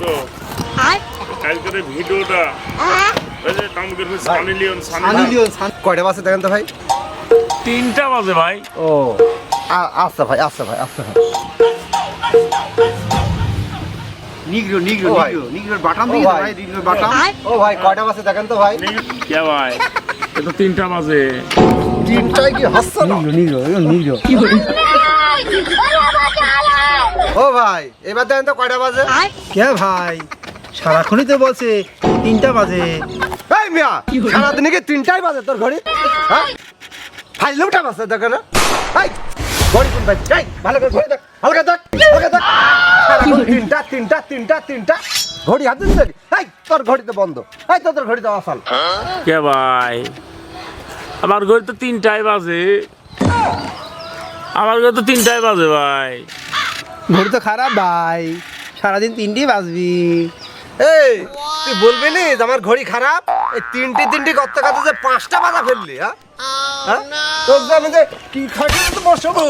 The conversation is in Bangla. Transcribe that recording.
দোস্ত কালকের ভিডিওটা। কয়টা বাজে দেখেন তো ভাই? তিনটা বাজে ভাই। ও আচ্ছা ভাই আচ্ছা ভাই আচ্ছা ভাই। নিগ্রো নিগ্রো ভাই। নিগ্রো নিগ্রোর বাটাম ও ভাই। নিগ্রোর বাটাম। ও ভাই কয়টা বাজে দেখেন তো ভাই? কে ভাই? এ তো তিনটা বাজে। তিনটায় কি হাসছে না? নিগ্রো নিগ্রো ও ভাই এবার দেখেন তো কয়টা বাজে? কে ভাই? সারাক্ষণই তো বলছে তিনটা বাজে। এই মিয়া সারাদিনে কি তিনটাই বাজে তোর ঘড়ি? হ্যাঁ? ফাইলটা বাজে দেখে না। এই ঘড়ি কোন ভাই এই ভালো করে ঘড়ি দেখ হালকা দেখ হালকা দেখ। সারাক্ষণ তিনটা তিনটা তিনটা তিনটা। ঘড়ি হাতে দিলি এই তোর ঘড়িতে বন্ধ। এই তোর ঘড়িতে আসাল কে ভাই? আমার ঘরে তো তিনটায় বাজে। আমার ঘরে তো তিনটায় বাজে ভাই। ঘড়ি তো খারাপ ভাই। সারাদিন তিনটেই বাজবি। এই তুই বলবি নি যে আমার ঘড়ি খারাপ? এই তিনটি তিনটি করতে করতে যে পাঁচটা বাজা ফেললি হ্যাঁ? হ্যাঁ? তোর যে আমি যে কি খাটি তো বসবো?